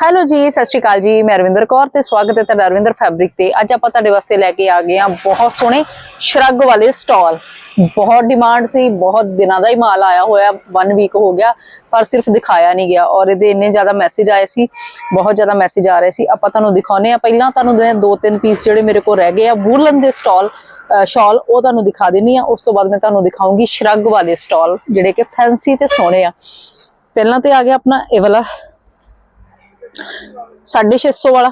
Hello ਜੀ, ਸਤਿ ਸ਼੍ਰੀ ਅਕਾਲ ਜੀ। ਮੈਂ ਅਰਵਿੰਦਰ ਕੌਰ ਤੇ ਸਵਾਗਤ ਹੈ ਤੁਹਾਡਾ ਅਰਵਿੰਦਰ ਫੈਬਰਿਕ ਤੇ। ਅੱਜ ਆਪਾਂ ਤੁਹਾਡੇ ਵਾਸਤੇ ਲੈ ਕੇ ਆ ਗਏ ਹਾਂ ਬਹੁਤ ਸੋਹਣੇ ਸ਼ਰਗ ਵਾਲੇ ਸਟਾਲ ਬਹੁਤ ਡਿਮਾਂਡ ਸੀ, ਬਹੁਤ ਦਿਨਾਂ ਦਾ ਹੀ ਮਾਲ ਆਇਆ ਹੋਇਆ 1 ਵੀਕ ਹੋ ਗਿਆ, ਪਰ ਸਿਰਫ ਦਿਖਾਇਆ ਨਹੀਂ ਗਿਆ। ਔਰ ਇਹਦੇ ਇੰਨੇ ਜ਼ਿਆਦਾ ਮੈਸੇਜ ਆਏ ਸੀ, ਬਹੁਤ ਜ਼ਿਆਦਾ ਮੈਸੇਜ ਆ ਰਹੇ ਸੀ। ਆਪਾਂ ਤੁਹਾਨੂੰ ਦਿਖਾਉਨੇ ਆ ਪਹਿਲਾਂ ਤੁਹਾਨੂੰ ਦੋ ਤਿੰਨ ਪੀਸ ਜਿਹੜੇ ਮੇਰੇ ਕੋਲ ਰਹਿ ਗਏ ਆ ਵੂਲਨ ਦੇ ਸਟਾਲ ਸ਼ਾਲ ਉਹ ਤੁਹਾਨੂੰ ਦਿਖਾ ਦੇਣੀ ਆ ਉਸ ਤੋਂ ਬਾਅਦ ਮੈਂ ਤੁਹਾਨੂੰ ਦਿਖਾਉਂਗੀ ਸ਼ਰੱਗ ਵਾਲੇ ਸਟਾਲ ਜਿਹੜੇ ਕਿ ਫੈਂਸੀ ਤੇ ਸੋਹਣੇ ਆ। ਪਹਿਲਾਂ ਤੇ ਆ ਗਿਆ ਆਪਣਾ ਇਹ ਵਾਲਾ 650 ਵਾਲਾ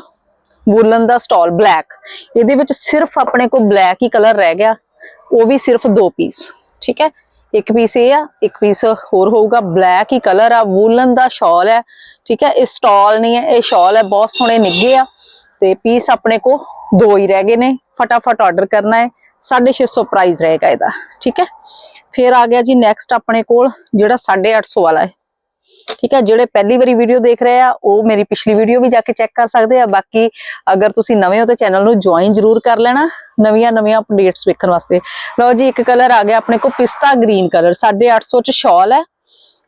ਵੂਲਨ ਦਾ ਸਟਾਲ ਬਲੈਕ। ਇਹਦੇ ਵਿੱਚ ਸਿਰਫ ਆਪਣੇ ਕੋਲ ਬਲੈਕ ਹੀ ਕਲਰ ਰਹਿ ਗਿਆ। ਉਹ ਵੀ ਸਿਰਫ ਦੋ ਪੀਸ, ਠੀਕ ਹੈ? ਇੱਕ ਪੀਸ ਇਹ ਆ, ਇੱਕ ਪੀਸ ਹੋਰ ਹੋਊਗਾ। ਬਲੈਕ ਹੀ ਕਲਰ ਆ, ਵੂਲਨ ਦਾ ਸ਼ਾਲ ਹੈ, ਠੀਕ ਹੈ? ਇਹ ਸਟਾਲ ਨਹੀਂ ਹੈ, ਇਹ ਸ਼ਾਲ ਹੈ, ਬਹੁਤ ਸੋਹਣੇ ਨਿੱਗੇ ਆ। ਤੇ ਪੀਸ ਆਪਣੇ ਕੋ ਦੋ ਹੀ ਰਹਿ ਗਏ ਨੇ। ਫਟਾਫਟ ਆਰਡਰ ਕਰਨਾ ਹੈ। 650 ਪ੍ਰਾਈਸ ਰਹੇਗਾ ਇਹਦਾ, ਠੀਕ ਹੈ? ਫਿਰ ਆ ਗਿਆ ਜੀ ਨੈਕਸਟ ਆਪਣੇ ਕੋਲ, ਜਿਹੜਾ 850 ਵਾਲਾ ਹੈ। ਠੀਕ ਹੈ, ਜਿਹੜੇ ਪਹਿਲੀ ਵਾਰੀ ਵੀਡੀਓ ਦੇਖ ਰਹੇ ਆ, ਉਹ ਮੇਰੀ ਪਿਛਲੀ ਵੀਡੀਓ ਵੀ ਜਾ ਕੇ ਚੈੱਕ ਕਰ ਸਕਦੇ ਆ। ਬਾਕੀ ਅਗਰ ਤੁਸੀਂ ਨਵੇਂ ਹੋ ਤਾਂ ਚੈਨਲ ਨੂੰ ਜੁਆਇਨ ਜਰੂਰ ਕਰ ਲੈਣਾ, ਨਵੀਆਂ ਨਵੀਆਂ ਅਪਡੇਟਸ ਵੇਖਣ ਵਾਸਤੇ। ਲਓ ਜੀ, ਇੱਕ ਕਲਰ ਆ ਗਿਆ ਆਪਣੇ ਕੋਲ, ਪਿਸਤਾ ਗ੍ਰੀਨ ਕਲਰ 850 ਚ ਸ਼ਾਲ ਹੈ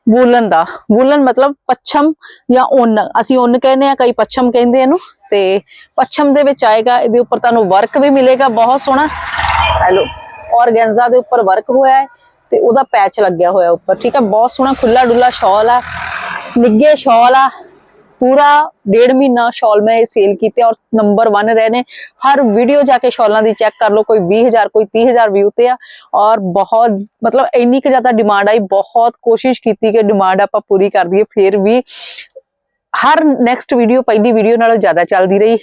ਵੂਲਨ ਦਾ। ਵੂਲਨ ਮਤਲਬ ਪੱਛਮ ਜਾਂ ਉੱਨ। ਅਸੀਂ ਉੱਨ ਕਹਿੰਦੇ ਆ, ਕਈ ਪੱਛਮ ਕਹਿੰਦੇ ਇਹਨੂੰ। ਤੇ ਪੱਛਮ ਦੇ ਵਿੱਚ ਆਏਗਾ, ਇਹਦੇ ਉੱਪਰ ਤੁਹਾਨੂੰ ਵਰਕ ਵੀ ਮਿਲੇਗਾ, ਬਹੁਤ ਸੋਹਣਾ। ਹੈਲੋ, ਔਰਗੈਂਜ਼ਾ ਦੇ ਉੱਪਰ ਵਰਕ ਹੋਇਆ ਹੈ ਤੇ ਉਹਦਾ ਪੈਚ ਲੱਗਿਆ ਹੋਇਆ ਉੱਪਰ। ਠੀਕ ਹੈ, ਬਹੁਤ ਸੋਹਣਾ ਖੁੱਲਾ ਡੁੱਲਾ ਸ਼ਾਲ ਆ ਨਿੱਗੇ ਸ਼ਾਲ ਆ, ਪੂਰਾ ਡੇਢ ਮਹੀਨਾ ਸ਼ਾਲ ਮੈਂ ਇਹ ਸੇਲ ਕੀਤੇ ਔਰ ਨੰਬਰ 1 ਰਹੇ ਨੇ। ਹਰ ਵੀਡੀਓ ਜਾ ਕੇ ਸ਼ਾਲਾਂ ਦੀ ਚੈੱਕ ਕਰ ਲਓ, ਕੋਈ 20000 ਕੋਈ 30000 ਵਿਊ ਤੇ ਆ। ਔਰ ਬਹੁਤ, ਮਤਲਬ ਇੰਨੀ ਕੁ ਜ਼ਿਆਦਾ ਡਿਮਾਂਡ ਆਈ, ਬਹੁਤ ਕੋਸ਼ਿਸ਼ ਕੀਤੀ ਕਿ ਡਿਮਾਂਡ ਆਪਾਂ ਪੂਰੀ ਕਰ ਦਈਏ, ਫਿਰ ਵੀ ਹਰ ਨੈਕਸਟ ਵੀਡੀਓ ਪਹਿਲੀ ਵੀਡੀਓ ਨਾਲੋਂ ਜ਼ਿਆਦਾ ਚੱਲਦੀ ਰਹੀ।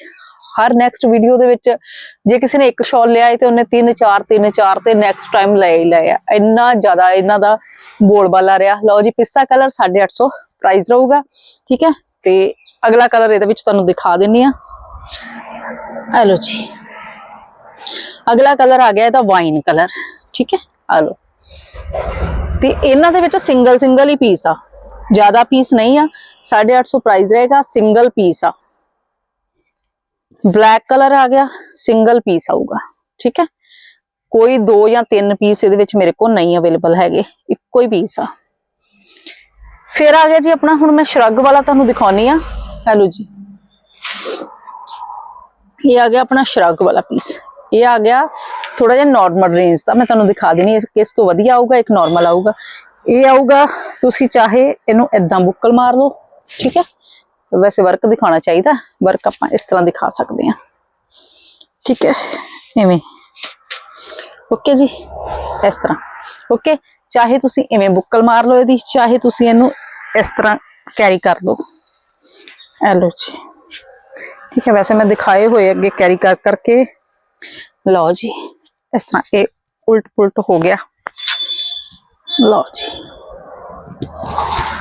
ਹਰ ਨੈਕਸਟ ਵੀਡੀਓ ਦੇ ਵਿੱਚ ਜੇ ਕਿਸੇ ਨੇ ਇੱਕ ਸ਼ਾਲ ਲਿਆ ਹੈ ਤੇ ਉਹਨੇ 3 4 3 4 ਤੇ ਨੈਕਸਟ ਟਾਈਮ ਲੈ ਹੀ ਲਿਆ ਇੰਨਾ ਜ਼ਿਆਦਾ ਇਹਨਾਂ ਦਾ ਬੋਲਬਾਲਾ ਰਿਹਾ। ਲਓ ਜੀ, ਪਿਸਤਾ ਕਲਰ 850 ਪ੍ਰਾਈਸ ਰਹੂਗਾ, ਠੀਕ ਹੈ? ਤੇ ਅਗਲਾ ਕਲਰ ਇਹਦੇ ਵਿੱਚ ਤੁਹਾਨੂੰ ਦਿਖਾ ਦਿੰਨੀ ਆ ਆ ਲਓ ਜੀ। ਅਗਲਾ ਕਲਰ ਆ ਗਿਆ ਇਹਦਾ ਵਾਈਨ ਕਲਰ ਠੀਕ ਹੈ? ਆ ਲਓ। ਤੇ ਇਹਨਾਂ ਦੇ ਵਿੱਚ ਸਿੰਗਲ ਸਿੰਗਲ ਹੀ ਪੀਸ ਆ। ਜ਼ਿਆਦਾ ਪੀਸ ਨਹੀਂ ਆ। 850 ਪ੍ਰਾਈਸ ਰਹੇਗਾ ਸਿੰਗਲ ਪੀਸ ਆ। ਬਲੈਕ ਕਲਰ ਆ ਗਿਆ ਸਿੰਗਲ ਪੀਸ ਆਊਗਾ, ਠੀਕ ਹੈ? ਕੋਈ ਦੋ ਜਾਂ ਤਿੰਨ ਪੀਸ ਇਹਦੇ ਵਿੱਚ ਮੇਰੇ ਕੋਲ ਨਹੀਂ ਅਵੇਲੇਬਲ ਹੈਗੇ, ਇੱਕੋ ਹੀ ਪੀਸ ਆ। ਫਿਰ ਆ ਗਿਆ ਜੀ ਆਪਣਾ, ਹੁਣ ਮੈਂ ਸ਼ਰੱਗ ਵਾਲਾ ਤੁਹਾਨੂੰ ਦਿਖਾਉਣੀ ਆ। ਹੈਲੋ ਜੀ। ਇਹ ਆ ਗਿਆ ਆਪਣਾ ਸ਼ਰੱਗ ਵਾਲਾ ਪੀਸ ਇਹ ਆ ਗਿਆ ਥੋੜਾ ਜਿਹਾ ਨਾਰਮਲ ਰੇਂਜ ਦਾ, ਮੈਂ ਤੁਹਾਨੂੰ ਦਿਖਾ ਦੇਣੀ ਇਸ ਤੋਂ ਵਧੀਆ ਆਊਗਾ, ਇੱਕ ਨਾਰਮਲ ਆਊਗਾ। ਇਹ ਆਊਗਾ, ਤੁਸੀਂ ਚਾਹੇ ਇਹਨੂੰ ਇਦਾਂ ਬੁੱਕਲ ਮਾਰ ਲਓ, ਠੀਕ ਹੈ? ਵੈਸੇ ਵਰਕ ਦਿਖਾਉਣਾ ਚਾਹੀਦਾ ਵਰਕ ਆਪਾਂ ਇਸ ਤਰ੍ਹਾਂ ਦਿਖਾ ਸਕਦੇ ਹਾਂ। ਠੀਕ ਹੈ ਐਵੇਂ ਓਕੇ ਜੀ, ਇਸ ਤਰ੍ਹਾਂ। ਓਕੇ ਚਾਹੇ ਤੁਸੀਂ ਐਵੇਂ ਬੁੱਕਲ ਮਾਰ ਲਓ ਇਹਦੀ, ਚਾਹੇ ਤੁਸੀਂ ਇਹਨੂੰ ਇਸ ਤਰ੍ਹਾਂ ਕੈਰੀ ਕਰ ਲਓ। ਇਹ ਲਓ ਜੀ। ਠੀਕ ਹੈ, ਵੈਸੇ ਮੈਂ ਦਿਖਾਏ ਹੋਏ ਅੱਗੇ ਕੈਰੀ ਕਰ ਕਰਕੇ। ਲਓ ਜੀ, ਇਸ ਤਰ੍ਹਾਂ ਇਹ ਉਲਟ ਪੁਲਟ ਹੋ ਗਿਆ। ਲਓ ਜੀ।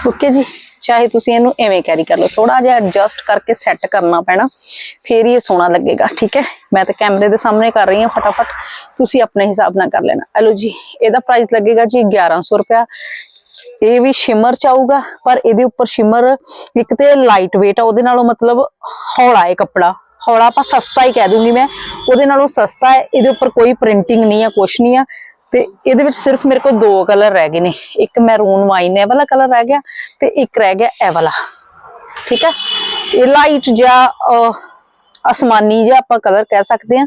ਓਕੇ ਜੀ ਚਾਹੇ ਤੁਸੀਂ ਇਹਨੂੰ ਐਵੇਂ ਕੈਰੀ ਕਰ ਲਓ ਥੋੜਾ ਜਿਹਾ ਐਡਜਸਟ ਕਰਕੇ ਸੈੱਟ ਕਰਨਾ ਪੈਣਾ, ਫੇਰ ਹੀ ਇਹ ਸੋਹਣਾ ਲੱਗੇਗਾ, ਠੀਕ ਹੈ? ਮੈਂ ਤਾਂ ਕੈਮਰੇ ਦੇ ਸਾਹਮਣੇ ਕਰ ਰਹੀ ਹਾਂ ਫਟਾਫਟ, ਤੁਸੀਂ ਆਪਣੇ ਹਿਸਾਬ ਨਾਲ ਕਰ ਲੈਣਾ। ਹਲੋ ਜੀ, ਇਹਦਾ ਪ੍ਰਾਈਸ ਲੱਗੇਗਾ ਜੀ 1100 ਰੁਪਿਆ ਇਹ ਵੀ ਸ਼ਿਮਰ ਚ ਆਊਗਾ, ਪਰ ਇਹਦੇ ਉੱਪਰ ਸ਼ਿਮਰ ਇੱਕ ਤੇ ਲਾਈਟ weight ਆ, ਉਹਦੇ ਨਾਲੋਂ ਮਤਲਬ ਹੌਲਾ ਹੈ ਕੱਪੜਾ। ਹੌਲਾ ਆਪਾਂ ਸਸਤਾ ਹੀ ਕਹਿ ਦੂੰਗੀ ਮੈਂ, ਉਹਦੇ ਨਾਲੋਂ ਸਸਤਾ ਹੈ, ਇਹਦੇ ਉੱਪਰ ਕੋਈ ਪ੍ਰਿੰਟਿੰਗ ਨਹੀਂ ਆ, ਕੁਛ ਨਹੀਂ ਆ। ਤੇ ਇਹਦੇ ਵਿੱਚ ਸਿਰਫ ਮੇਰੇ ਕੋਲ ਦੋ ਕਲਰ ਰਹਿ ਗਏ ਨੇ। ਇੱਕ ਮੈਰੂਨ ਵਾਈਨ ਇਹ ਵਾਲਾ ਕਲਰ ਰਹਿ ਗਿਆ ਤੇ ਇੱਕ ਰਹਿ ਗਿਆ ਇਹ ਵਾਲਾ। ਠੀਕ ਹੈ? ਇਹ ਲਾਈਟ ਜਿਹਾ ਅਸਮਾਨੀ ਜਿਹਾ ਆਪਾਂ ਕਲਰ ਕਹਿ ਸਕਦੇ ਆ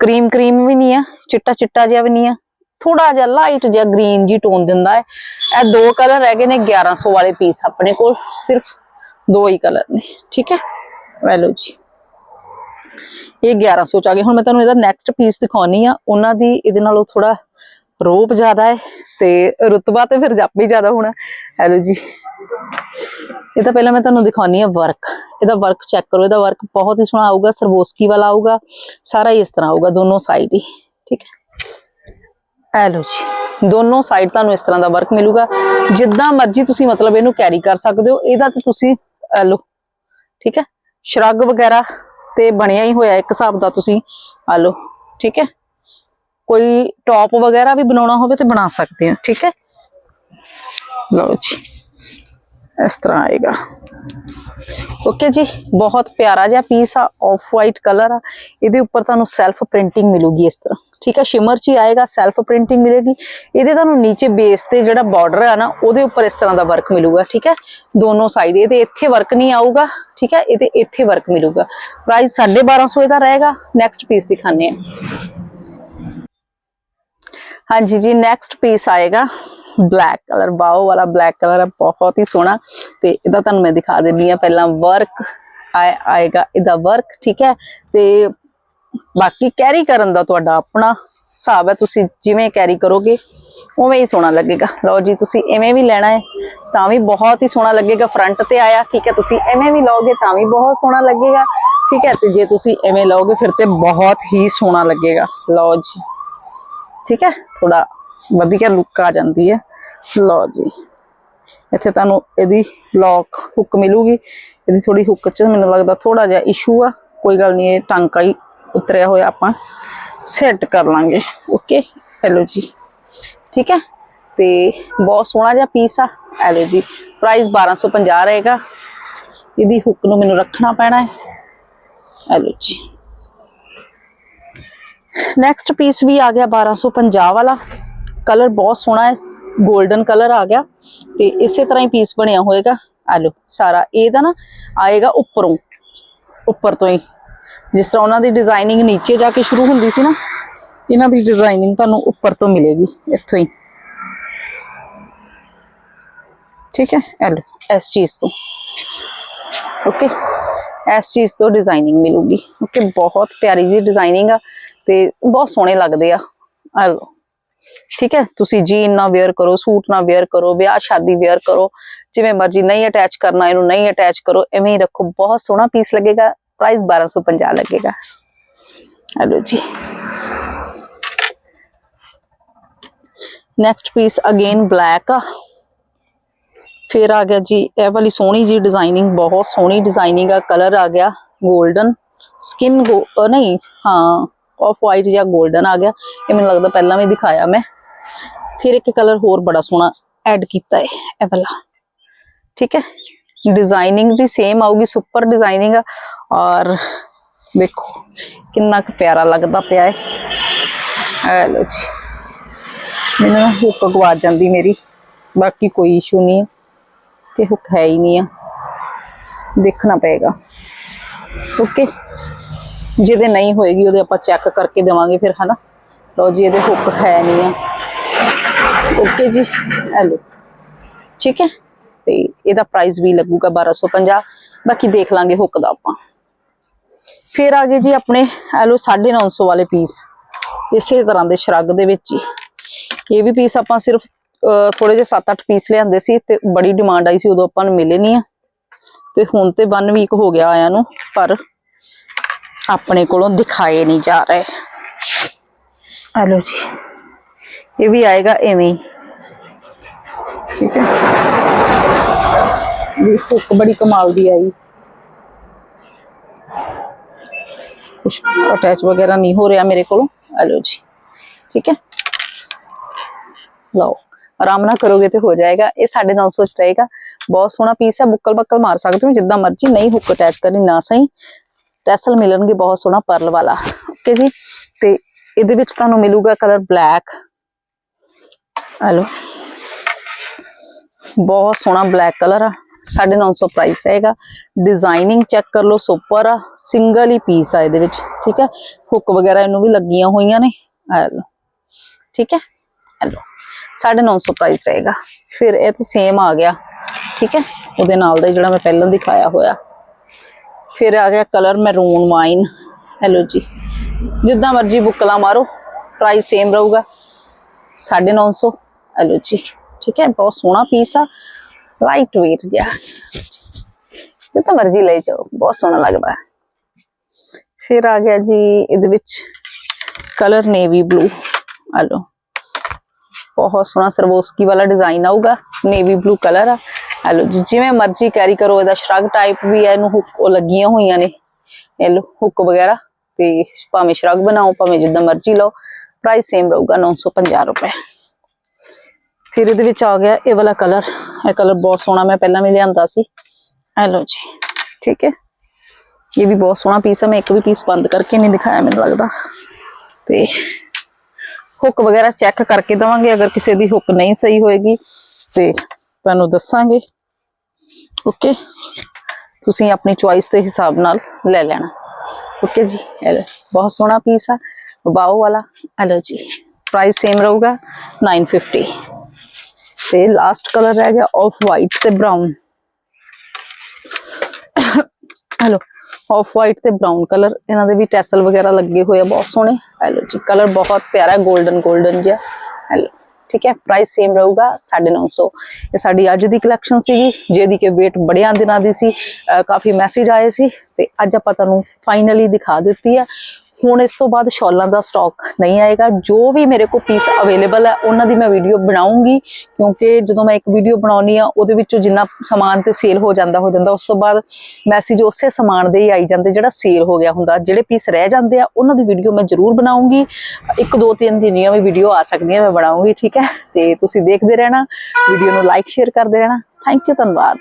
ਕਰੀਮ ਕਰੀਮ ਵੀ ਨਹੀਂ ਆ, ਚਿੱਟਾ ਚਿੱਟਾ ਜਿਹਾ ਵੀ ਨਹੀਂ ਆ। ਥੋੜਾ ਜਿਹਾ ਲਾਈਟ ਜਿਹਾ ਗ੍ਰੀਨ ਜੀ ਟੋਨ ਦਿੰਦਾ ਹੈ। ਇਹ ਦੋ ਕਲਰ ਰਹਿ ਗਏ ਨੇ 1100 ਵਾਲੇ ਪੀਸ ਆਪਣੇ ਕੋਲ। ਸਿਰਫ ਦੋ ਹੀ ਕਲਰ ਨੇ। ਠੀਕ ਹੈ? ਵੈਲੋ ਜੀ। ਇਹ 1100 ਚ ਆ ਗਏ। ਹੁਣ ਮੈਂ ਤੁਹਾਨੂੰ ਇਹਦਾ ਨੈਕਸਟ ਪੀਸ ਦਿਖਾਉਣੀ ਆ। ਉਹਨਾਂ ਦੀ ਇਹਦੇ ਨਾਲੋਂ ਥੋੜਾ ਰੋਪ ਜ਼ਿਆਦਾ ਹੈ ਤੇ ਰੁਤਬਾ ਤੇ ਫਿਰ ਜੱਪ ਵੀ ਜ਼ਿਆਦਾ ਹੋਣਾ। ਹੈਲੋ ਜੀ। ਇਹ ਤਾਂ ਪਹਿਲਾਂ ਮੈਂ ਤੁਹਾਨੂੰ ਦਿਖਾਉਣੀ ਆ ਵਰਕ ਇਹਦਾ ਵਰਕ ਚੈੱਕ ਕਰੋ। ਇਹਦਾ ਵਰਕ ਬਹੁਤ ਹੀ ਸੋਹਣਾ ਆਊਗਾ। ਸਰਵੋਸਕੀ ਵਾਲਾ ਆਊਗਾ। ਸਾਰਾ ਹੀ ਇਸ ਤਰ੍ਹਾਂ ਆਊਗਾ। ਦੋਨੋਂ ਸਾਈਡ ਹੀ। ਠੀਕ ਹੈ। ਇਹ ਜੀ। ਦੋਨੋਂ ਸਾਈਡ ਤੁਹਾਨੂੰ ਇਸ ਤਰ੍ਹਾਂ ਦਾ ਵਰਕ ਮਿਲੂਗਾ। ਜਿੱਦਾਂ ਮਰਜ਼ੀ ਤੁਸੀਂ ਮਤਲਬ ਇਹਨੂੰ ਕੈਰੀ ਕਰ ਸਕਦੇ ਹੋ। ਇਹਦਾ ਤੇ ਤੁਸੀਂ ਇਹ ਠੀਕ ਹੈ। ਸ਼ਰਗ ਵਗੈਰਾ ਤੇ ਬਣਿਆ ਹੀ ਹੋਇਆ ਇੱਕ ਹਿਸਾਬ ਦਾ ਤੁਸੀਂ ਆ ਲਓ, ਠੀਕ ਹੈ? ਕੋਈ ਟੌਪ ਵਗੈਰਾ ਵੀ ਬਣਾਉਣਾ ਹੋਵੇ ਤੇ ਬਣਾ ਸਕਦੇ ਆ ਠੀਕ ਹੈ? ਲਓ ਜੀ। ਇਸ ਤਰ੍ਹਾਂ ਆਏਗਾ। ਓਕੇ ਜੀ, ਬਹੁਤ ਪਿਆਰਾ ਜਿਹਾ ਪੀਸ ਆ ਆਫ ਵਾਈਟ ਕਲਰ ਆ। ਇਹਦੇ ਉੱਪਰ ਤੁਹਾਨੂੰ ਸੈਲਫ ਪ੍ਰਿੰਟਿੰਗ ਮਿਲੂਗੀ ਇਸ ਤਰ੍ਹਾਂ। ਠੀਕ ਆ ਸ਼ਿਮਰ ਚ ਹੀ ਆਏਗਾ ਸੈਲਫ ਪ੍ਰਿੰਟਿੰਗ ਮਿਲੇਗੀ। ਇਹਦੇ ਤੁਹਾਨੂੰ ਨੀਚੇ ਬੇਸ ਤੇ ਜਿਹੜਾ ਬਾਰਡਰ ਆ ਨਾ, ਉਹਦੇ ਉੱਪਰ ਇਸ ਤਰ੍ਹਾਂ ਦਾ ਵਰਕ ਮਿਲੂਗਾ, ਠੀਕ ਹੈ ਦੋਨੋਂ ਸਾਈਡ ਇਹਦੇ ਇੱਥੇ ਵਰਕ ਨਹੀਂ ਆਊਗਾ, ਠੀਕ ਹੈ ਇਹਦੇ ਇੱਥੇ ਵਰਕ ਮਿਲੂਗਾ। ਪ੍ਰਾਈਸ 1250 ਇਹਦਾ ਰਹੇਗਾ। ਨੈਕਸਟ ਪੀਸ ਦਿਖਾਣੇ ਆ ਹਾਂਜੀ ਜੀ ਨੈਕਸਟ ਪੀਸ ਆਏਗਾ। ਬਲੈਕ ਕਲਰ ਬਾਓ ਵਾਲਾ ਬਲੈਕ ਕਲਰ ਹੈ, ਬਹੁਤ ਹੀ ਸੋਹਣਾ। ਤੇ ਇਹਦਾ ਤੁਹਾਨੂੰ ਮੈਂ ਦਿਖਾ ਦਿੰਦੀ ਆ ਪਹਿਲਾਂ ਵਰਕ ਆਏਗਾ, ਇਹਦਾ ਵਰਕ ਠੀਕ ਹੈ? ਤੇ ਬਾਕੀ ਕੈਰੀ ਕਰਨ ਦਾ ਤੁਹਾਡਾ ਆਪਣਾ ਹਿਸਾਬ ਹੈ, ਤੁਸੀਂ ਜਿਵੇਂ ਕੈਰੀ ਕਰੋਗੇ, ਉਵੇਂ ਹੀ ਸੋਹਣਾ ਲੱਗੇਗਾ। ਲਓ ਜੀ, ਤੁਸੀਂ ਐਵੇਂ ਵੀ ਲੈਣਾ ਹੈ, ਤਾਂ ਵੀ ਬਹੁਤ ਹੀ ਸੋਹਣਾ ਲੱਗੇਗਾ। ਫਰੰਟ ਤੇ ਆਇਆ, ਠੀਕ ਹੈ? ਤੁਸੀਂ ਐਵੇਂ ਵੀ ਲਓਗੇ, ਤਾਂ ਵੀ ਬਹੁਤ ਸੋਹਣਾ ਲੱਗੇਗਾ, ਠੀਕ ਹੈ? ਤੇ ਜੇ ਤੁਸੀਂ ਐਵੇਂ ਲਓਗੇ, ਫਿਰ ਤੇ ਬਹੁਤ ਹੀ ਸੋਹਣਾ ਲੱਗੇਗਾ। ਲਓ ਜੀ, ਠੀਕ ਹੈ? ਥੋੜਾ ਵਧੀਆ ਲੁੱਕ ਆ ਜਾਂਦੀ ਹੈ। ਲਓ ਜੀ। ਇੱਥੇ ਤੁਹਾਨੂੰ ਇਹਦੀ ਲੌਕ ਹੁੱਕ ਮਿਲੂਗੀ। ਇਹਦੀ ਥੋੜੀ ਹੁੱਕ 'ਚ ਮੈਨੂੰ ਲੱਗਦਾ ਥੋੜਾ ਜਿਹਾ ਇਸ਼ੂ ਆ। ਕੋਈ ਗੱਲ ਨਹੀਂ, ਇਹ ਟਾਂਕਾ ਹੀ ਉਤਰਿਆ ਹੋਇਆ ਆਪਾਂ ਸੈੱਟ ਕਰ ਲਾਂਗੇ। ਓਕੇ ਹੈਲੋ ਜੀ। ਠੀਕ ਹੈ? ਤੇ ਬਹੁਤ ਸੋਹਣਾ ਜਿਹਾ ਪੀਸ ਆ। ਹੈਲੋ ਜੀ। ਪ੍ਰਾਈਸ 1250 ਰਹੇਗਾ। ਇਹਦੀ ਹੁੱਕ ਨੂੰ ਮੈਨੂੰ ਰੱਖਣਾ ਪੈਣਾ ਹੈ। ਹੈਲੋ ਜੀ। ਨੈਕਸਟ ਪੀਸ ਵੀ ਆ ਗਿਆ 1250 ਵਾਲਾ। ਕਲਰ ਬਹੁਤ ਸੋਹਣਾ ਹੈ 골ਡਨ ਕਲਰ ਆ ਗਿਆ ਤੇ ਇਸੇ ਤਰ੍ਹਾਂ ਹੀ ਪੀਸ ਬਣਿਆ ਹੋਏਗਾ। ਆ ਲਓ, ਸਾਰਾ ਇਹਦਾ ਨਾ ਆਏਗਾ ਉੱਪਰੋਂ, ਉੱਪਰ ਤੋਂ ਹੀ। ਜਿਸ ਤਰ੍ਹਾਂ ਉਹਨਾਂ ਦੀ ਡਿਜ਼ਾਈਨਿੰਗ ਨੀਚੇ ਜਾ ਕੇ ਸ਼ੁਰੂ ਹੁੰਦੀ ਸੀ ਨਾ, ਇਹਨਾਂ ਦੀ ਡਿਜ਼ਾਈਨਿੰਗ ਤੁਹਾਨੂੰ ਉੱਪਰ ਤੋਂ ਮਿਲੇਗੀ, ਇੱਥੋਂ ਹੀ। ਠੀਕ ਹੈ? ਇਹ ਲਓ, ਇਸ ਚੀਜ਼ ਤੋਂ। ਓਕੇ ਇਸ ਚੀਜ਼ ਤੋਂ ਡਿਜ਼ਾਈਨਿੰਗ ਮਿਲੂਗੀ। ਓਕੇ ਬਹੁਤ ਪਿਆਰੀ ਜੀ ਡਿਜ਼ਾਈਨਿੰਗ ਆ ਤੇ ਬਹੁਤ ਸੋਹਣੇ ਲੱਗਦੇ ਆ। ਆ ਲਓ। ਠੀਕ ਹੈ ਤੁਸੀਂ ਜੀਨ ਨਾ ਵੇਅਰ ਕਰੋ ਸੂਟ ਨਾ ਵੇਅਰ ਕਰੋ ਵਿਆਹ ਸ਼ਾਦੀ ਵੇਅਰ ਕਰੋ ਜਿਵੇਂ ਮਰਜ਼ੀ ਨਹੀਂ ਅਟੈਚ ਕਰਨਾ ਇਹਨੂੰ ਨਹੀਂ ਅਟੈਚ ਕਰੋ ਐਵੇਂ ਹੀ ਰੱਖੋ ਬਹੁਤ ਸੋਹਣਾ ਪੀਸ ਲੱਗੇਗਾ ਪ੍ਰਾਈਸ 1250 ਲੱਗੇਗਾ ਹਲੋ ਜੀ ਨੈਕਸਟ ਪੀਸ ਅਗੇਨ ਬਲੈਕ ਆ ਫਿਰ ਆ ਗਿਆ ਜੀ ਇਹ ਵਾਲੀ ਸੋਹਣੀ ਜੀ ਡਿਜ਼ਾਈਨਿੰਗ ਬਹੁਤ ਸੋਹਣੀ ਡਿਜ਼ਾਈਨਿੰਗ ਆ ਕਲਰ ਆ ਗਿਆ 골ਡਨ ਸਕਿਨ ਨਹੀਂ ਹਾਂ ਆਫ ਵਾਈਟ ਜਾਂ 골ਡਨ ਆ ਗਿਆ। ਇਹ ਮੈਨੂੰ ਲੱਗਦਾ ਪਹਿਲਾਂ ਵੀ ਦਿਖਾਇਆ ਮੈਂ। ਫਿਰ ਇੱਕ ਕਲਰ ਹੋਰ ਬੜਾ ਸੋਹਣਾ ਐਡ ਕੀਤਾ ਹੈ ਇਹ ਵਾਲਾ। ਠੀਕ ਹੈ? ਡਿਜ਼ਾਈਨਿੰਗ ਵੀ ਸੇਮ ਆਊਗੀ ਸੁਪਰ ਡਿਜ਼ਾਈਨਿੰਗ ਆ। ਔਰ ਦੇਖੋ, ਕਿੰਨਾ ਕੁ ਪਿਆਰਾ ਲੱਗਦਾ ਪਿਆ ਹੈ ਇਹ ਲੋ ਜੀ। ਮੈਨੂੰ ਨਾ ਹੁੱਕ ਗਵਾਚ ਜਾਂਦੀ ਮੇਰੀ। ਬਾਕੀ ਕੋਈ ਇਸ਼ੂ ਨਹੀਂ। ਹੈ ਹੁੱਕ ਹੈ ਹੀ ਨਹੀਂ ਆ। ਦੇਖਣਾ ਪਏਗਾ। ਓਕੇ ਜਿਹਦੇ ਨਹੀਂ ਹੋਏਗੀ ਉਹਦੇ ਆਪਾਂ ਚੈੱਕ ਕਰਕੇ ਦੇਵਾਂਗੇ ਫਿਰ, ਹਨਾ? ਲਓ ਜੀ, ਇਹਦੇ ਹੁੱਕ ਹੈ ਨਹੀਂ ਆ। ਓਕੇ ਜੀ ਹੈਲੋ ਠੀਕ ਹੈ? ਤੇ ਇਹਦਾ ਪ੍ਰਾਈਸ ਵੀ ਲੱਗੂਗਾ 1250 ਬਾਕੀ ਦੇਖ ਲਾਂਗੇ ਹੁੱਕ ਦਾ ਆਪਾਂ। ਫਿਰ ਆ ਗਏ ਜੀ ਆਪਣੇ ਹੈਲੋ 950 ਵਾਲੇ ਪੀਸ ਇਸੇ ਤਰ੍ਹਾਂ ਦੇ ਸ਼ਰਗ ਦੇ ਵਿੱਚ ਹੀ। ਇਹ ਵੀ ਪੀਸ ਆਪਾਂ ਸਿਰਫ ਥੋੜੇ ਜਿਹੇ 7-8 ਪੀਸ ਲਿਆਂਦੇ ਸੀ ਤੇ ਬੜੀ ਡਿਮਾਂਡ ਆਈ ਸੀ, ਉਦੋਂ ਆਪਾਂ ਨੂੰ ਮਿਲੇ ਨਹੀਂ ਆ। ਤੇ ਹੁਣ ਤੇ 1 ਵੀਕ ਹੋ ਗਿਆ ਆਇਆਂ ਨੂੰ, ਪਰ ਆਪਣੇ ਕੋਲੋਂ ਦਿਖਾਏ ਨਹੀਂ ਜਾ ਰਹੇ ਹਲੋ ਜੀ ਇਹ ਵੀ ਆਏਗਾ ਐਵੇਂ ਹੀ ਠੀਕ ਹੈ ਇਹ ਹੁੱਕ ਬੜੀ ਕਮਾਲ ਦੀ ਆਈ ਕੁਛ ਅਟੈਚ ਵਗੈਰਾ ਨਹੀਂ ਹੋ ਰਿਹਾ ਮੇਰੇ ਕੋਲੋਂ ਹਲੋ ਜੀ ਠੀਕ ਹੈ ਲਓ ਆਰਾਮ ਨਾਲ ਕਰੋਗੇ ਤੇ ਹੋ ਜਾਏਗਾ ਇਹ 950 ਚ ਰਹੇਗਾ ਬਹੁਤ ਸੋਹਣਾ ਪੀਸ ਹੈ ਬੁੱਕਲ ਬੱਕਲ ਮਾਰ ਸਕਦੇ ਹੋ ਜਿੱਦਾਂ ਮਰਜ਼ੀ ਨਹੀਂ ਹੁੱਕ ਅਟੈਚ ਕਰਨੀ ਨਾ ਸਹੀ ਟੈਸਲ ਮਿਲਣਗੇ ਬਹੁਤ ਸੋਹਣਾ ਪਰਲ ਵਾਲਾ। ਓਕੇ ਜੀ? ਤੇ ਇਹਦੇ ਵਿੱਚ ਤੁਹਾਨੂੰ ਮਿਲੂਗਾ ਕਲਰ ਬਲੈਕ ਹਲੋ। ਬਹੁਤ ਸੋਹਣਾ ਬਲੈਕ ਕਲਰ ਆ। 950 ਪ੍ਰਾਈਸ ਰਹੇਗਾ। ਡਿਜ਼ਾਈਨਿੰਗ ਚੈੱਕ ਕਰ ਲਓ ਸੁਪਰ ਆ। ਸਿੰਗਲ ਹੀ ਪੀਸ ਆ ਇਹਦੇ ਵਿੱਚ। ਠੀਕ ਹੈ ਹੁੱਕ ਵਗੈਰਾ ਇਹਨੂੰ ਵੀ ਲੱਗੀਆਂ ਹੋਈਆਂ ਨੇ। ਹਲੋ। ਠੀਕ ਹੈ ਹਲੋ। 950 ਪ੍ਰਾਈਸ ਰਹੇਗਾ। ਫਿਰ ਇਹ ਤੇ ਸੇਮ ਆ ਗਿਆ। ਠੀਕ ਹੈ ਉਹਦੇ ਨਾਲ ਦਾ ਜਿਹੜਾ ਮੈਂ ਪਹਿਲਾਂ ਦਿਖਾਇਆ ਹੋਇਆ। ਫਿਰ ਆ ਗਿਆ ਕਲਰ ਮੈਰੂਨ ਵਾਈਨ ਹੈਲੋ ਜੀ। ਜਿੱਦਾਂ ਮਰਜ਼ੀ ਬੁੱਕਲਾ ਮਾਰੋ। ਪ੍ਰਾਈਸ ਸੇਮ ਰਹੂਗਾ। 950 ਹੈਲੋ ਜੀ। ਠੀਕ ਹੈ, ਬਹੁਤ ਸੋਹਣਾ ਪੀਸ ਆ। ਲਾਈਟ weight ਜਿਹਾ। ਜਿੱਦਾਂ ਮਰਜ਼ੀ ਲੈ ਜਾਓ। ਬਹੁਤ ਸੋਹਣਾ ਲੱਗਦਾ। ਫਿਰ ਆ ਗਿਆ ਜੀ ਇਹਦੇ ਵਿੱਚ ਕਲਰ ਨੇਵੀ ਬਲੂ ਹਲੋ ਬਹੁਤ ਸੋਹਣਾ ਸਰਵੋਸਕੀ ਵਾਲਾ ਡਿਜ਼ਾਈਨ ਆਊਗਾ। ਨੇਵੀ ਬਲੂ ਕਲਰ ਆ। ਹਲੋ, ਜੀ, ਜਿਵੇਂ ਮਰਜ਼ੀ ਕੈਰੀ ਕਰੋ, ਇਹਦਾ ਸ਼ਰਗ ਟਾਈਪ ਵੀ ਹੈ, ਇਹਨੂੰ ਹੁੱਕ ਉਹ ਲੱਗੀਆਂ ਹੋਈਆਂ ਨੇ। ਇਹ ਲੋ ਹੁੱਕ ਵਗੈਰਾ, ਤੇ ਭਾਵੇਂ ਸ਼ਰਗ ਬਣਾਓ, ਭਾਵੇਂ ਜਿੱਦਾਂ ਮਰਜ਼ੀ ਲਓ ਪ੍ਰਾਈਸ ਸੇਮ ਰਹੂਗਾ 950 ਰੁਪਏ। ਫਿਰ ਇਹਦੇ ਵਿੱਚ ਆ ਗਿਆ ਇਹ ਵਾਲਾ ਕਲਰ ਇਹ ਕਲਰ ਬਹੁਤ ਸੋਹਣਾ ਮੈਂ ਪਹਿਲਾਂ ਵੀ ਲਿਆਂਦਾ ਸੀ। ਇਹ ਲਓ ਜੀ, ਠੀਕ ਹੈ? ਇਹ ਵੀ ਬਹੁਤ ਸੋਹਣਾ ਪੀਸ ਹੈ, ਮੈਂ ਇੱਕ ਵੀ ਪੀਸ ਬੰਦ ਕਰਕੇ ਨਹੀਂ ਦਿਖਾਇਆ, ਮੈਨੂੰ ਲੱਗਦਾ। ਤੇ ਹੁੱਕ ਵਗੈਰਾ ਚੈੱਕ ਕਰਕੇ ਦਵਾਂਗੇ, ਅਗਰ ਕਿਸੇ ਦੀ ਹੁੱਕ ਨਹੀਂ ਸਹੀ ਹੋਏਗੀ, ਤੇ ਤੁਹਾਨੂੰ ਦੱਸਾਂਗੇ। ਓਕੇ ਤੁਸੀਂ ਆਪਣੀ ਚੁਆਇਸ ਦੇ ਹਿਸਾਬ ਨਾਲ ਲੈ ਲੈਣਾ ਓਕੇ ਜੀ ਇਹ ਲਓ, ਬਹੁਤ ਸੋਹਣਾ ਪੀਸ ਆ ਬਾਓ ਵਾਲਾ ਹਲੋ ਜੀ ਪ੍ਰਾਈਸ ਸੇਮ ਰਹੂਗਾ 950 ਤੇ ਲਾਸਟ ਕਲਰ ਰਹਿ ਗਿਆ ਆਫ ਵਾਈਟ ਤੇ ਬ੍ਰਾਊਨ ਹਲੋ ਆਫ ਵਾਈਟ ਤੇ ਬ੍ਰਾਊਨ ਕਲਰ ਇਹਨਾਂ ਦੇ ਵੀ ਟੈਸਲ ਵਗੈਰਾ ਲੱਗੇ ਹੋਏ ਆ ਬਹੁਤ ਸੋਹਣੇ ਹੈਲੋ ਜੀ ਕਲਰ ਬਹੁਤ ਪਿਆਰਾ ਹੈ 골ਡਨ 골ਡਨ ਜਿਹਾ ਹੈਲੋ ਠੀਕ ਹੈ ਪ੍ਰਾਈਸ ਸੇਮ ਰਹੂਗਾ 950 ਇਹ ਸਾਡੀ ਅੱਜ ਦੀ ਕਲੈਕਸ਼ਨ ਸੀਗੀ, ਜਿਹਦੀ ਕਿ ਵੇਟ ਬੜਿਆਂ ਦਿਨਾਂ ਦੀ ਸੀ ਕਾਫੀ ਮੈਸੇਜ ਆਏ ਸੀ ਤੇ ਅੱਜ ਆਪਾਂ ਤੁਹਾਨੂੰ ਫਾਈਨਲੀ ਦਿਖਾ ਦਿੱਤੀ ਹੈ। ਹੁਣ ਇਸ ਤੋਂ ਬਾਅਦ ਸ਼ਾਲਾਂ ਦਾ ਸਟਾਕ ਨਹੀਂ ਆਏਗਾ। ਜੋ ਵੀ ਮੇਰੇ ਕੋਲ ਪੀਸ ਅਵੇਲੇਬਲ ਹੈ, ਉਹਨਾਂ ਦੀ ਮੈਂ ਵੀਡੀਓ ਬਣਾਉਂਗੀ, ਕਿਉਂਕਿ ਜਦੋਂ ਮੈਂ ਇੱਕ ਵੀਡੀਓ ਬਣਾਉਣੀ ਆ, ਉਹਦੇ ਵਿੱਚੋਂ ਜਿੰਨਾ ਸਮਾਨ ਤੇ ਸੇਲ ਹੋ ਜਾਂਦਾ ਹੋ ਜਾਂਦਾ, ਉਸ ਤੋਂ ਬਾਅਦ ਮੈਸੇਜ ਉਸੇ ਸਮਾਨ ਦੇ ਹੀ ਆਈ ਜਾਂਦੇ, ਜਿਹੜਾ ਸੇਲ ਹੋ ਗਿਆ ਹੁੰਦਾ। ਜਿਹੜੇ ਪੀਸ ਰਹਿ ਜਾਂਦੇ ਆ, ਉਹਨਾਂ ਦੀ ਵੀਡੀਓ ਮੈਂ ਜ਼ਰੂਰ ਬਣਾਉਂਗੀ। ਇੱਕ, ਦੋ, ਤਿੰਨ ਦਿਨੀਆਂ ਵੀ ਵੀਡੀਓ ਆ ਸਕਦੀਆਂ, ਮੈਂ ਬਣਾਉਂਗੀ, ਠੀਕ ਹੈ? ਤੇ ਤੁਸੀਂ ਦੇਖਦੇ ਰਹਿਣਾ ਵੀਡੀਓ ਨੂੰ ਲਾਈਕ ਸ਼ੇਅਰ ਕਰਦੇ ਰਹਿਣਾ। ਥੈਂਕ ਯੂ ਧੰਨਵਾਦ।